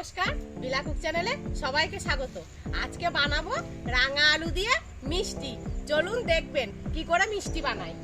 নমস্কার বিলাকুক চ্যানেলে সবাইকে স্বাগত। আজকে বানাবো রাঙা আলু দিয়ে মিষ্টি। চলুন দেখবেন কি করে মিষ্টি বানাই।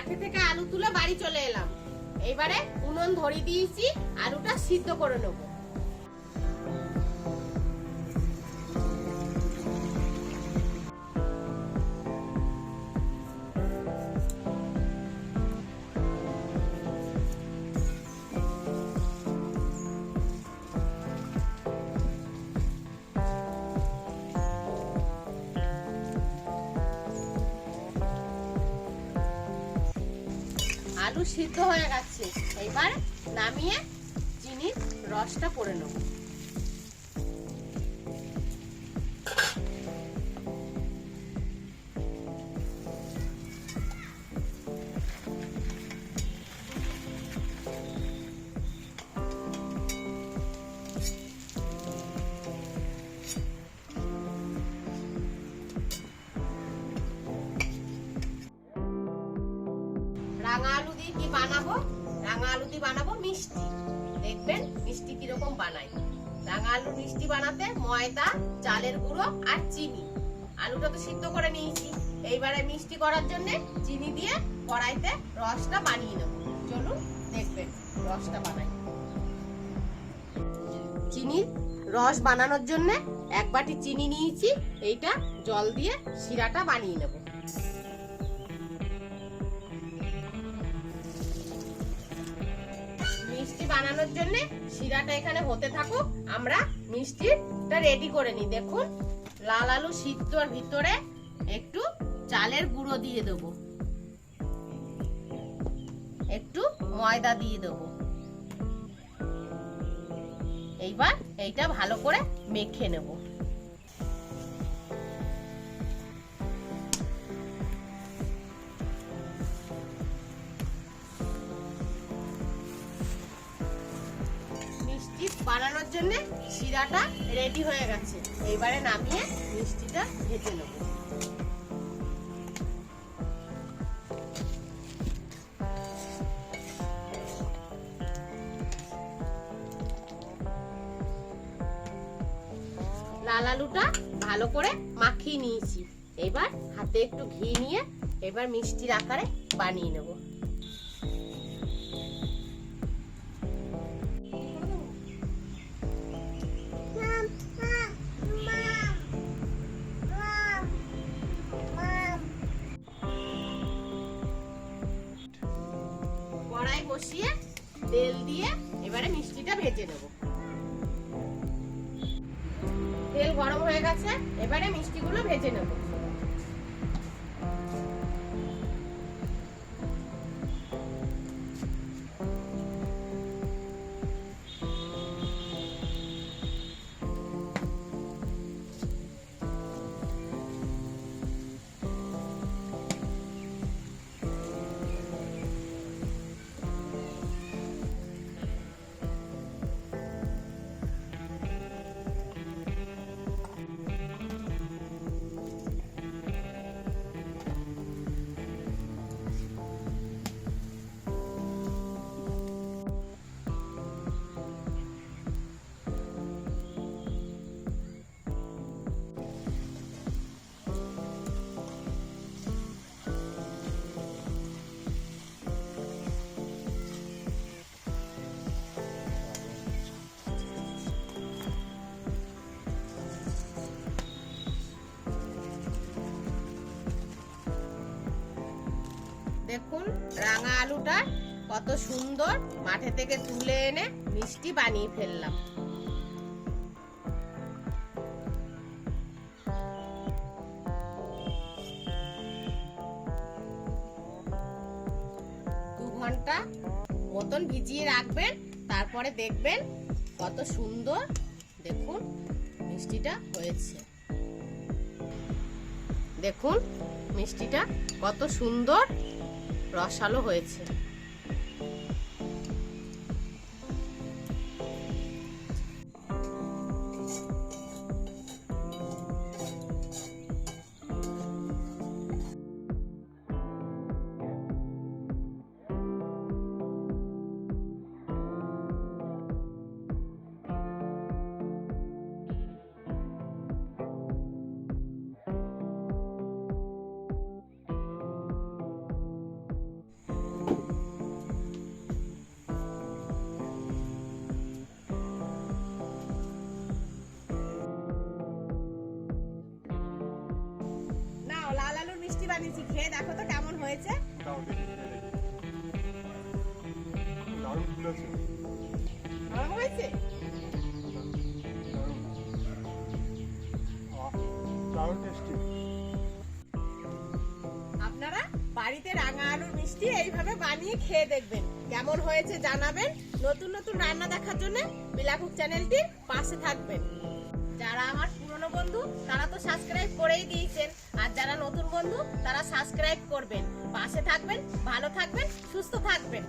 মাঠে থেকে আলু তুলে বাড়ি চলে এলাম। এবারে উনুন ধরিয়ে দিয়েছি, আলুটা সিদ্ধ করে নেব। আলু সিদ্ধ হয়ে গেছে। এবার নামিয়ে চিনির রসটা করে নেব। রাঙা আলু কি বানাবো? রাঙা আলু দিয়ে বানাবো মিষ্টি। দেখবেন মিষ্টি কীরকম বানাই রাঙা আলু মিষ্টি বানাতে ময়দা, চালের গুঁড়ো আর চিনি। আলুটা তো সিদ্ধ করে নিয়েছি। এইবারে মিষ্টি করার জন্য চিনি দিয়ে কড়াইতে রসটা বানিয়ে নেব। চলুন দেখবেন রসটা বানাই। চিনির রস বানানোর জন্য এক বাটি চিনি নিয়েছি। এইটা জল দিয়ে শিরাটা বানিয়ে নেব। বানানোর জন্য শিরাটা এখানে হতে থাকুক। আমরা মিষ্টিটা রেডি করে নিই। দেখুন, লাল আলু সিদ্ধর ভিতরে একটু চালের গুঁড়ো দিয়ে দেবো। একটু ময়দা দিয়ে দেবো। এইবার এইটা ভালো করে মেখে নেব। বানানোর জন্য শিরাটা রেডি হয়ে গেছে। এবারে নামিয়ে মিষ্টিটা ভেজে নেব। লাল আলুটা ভালো করে মাখিয়ে নিয়েছি। এবার হাতে একটু ঘি নিয়ে এবার মিষ্টির আকারে বানিয়ে নেব। বসিয়ে তেল দিয়ে এবারে মিষ্টিটা ভেজে নেব। তেল গরম হয়ে গেছে, এবারে মিষ্টিগুলো ভেজে নেব। রাঙা আলুটা কত সুন্দর মাঠে থেকে তুলে এনে মিষ্টি বানিয়ে ফেললাম। দু ঘণ্টা মতন ভিজিয়ে রাখবেন, তারপরে দেখবেন কত সুন্দর দেখুন মিষ্টিটা হয়েছে। দেখুন মিষ্টিটা কত সুন্দর রসালো হয়েছে। বানিয়েছি, খেয়ে দেখো তো কেমন হয়েছে। আপনারা বাড়িতে রাঙা আলুর মিষ্টি এইভাবে বানিয়ে খেয়ে দেখবেন। কেমন হয়েছে জানাবেন নতুন নতুন রান্না দেখার জন্য বিলাকুক চ্যানেলটির পাশে থাকবেন। যারা আমার পুরনো বন্ধু, তারা তো সাবস্ক্রাইব করেই দিয়েছেন। আর যারা নতুন বন্ধু, তারা সাবস্ক্রাইব করবেন। পাশে থাকবেন, ভালো থাকবেন, সুস্থ থাকবেন।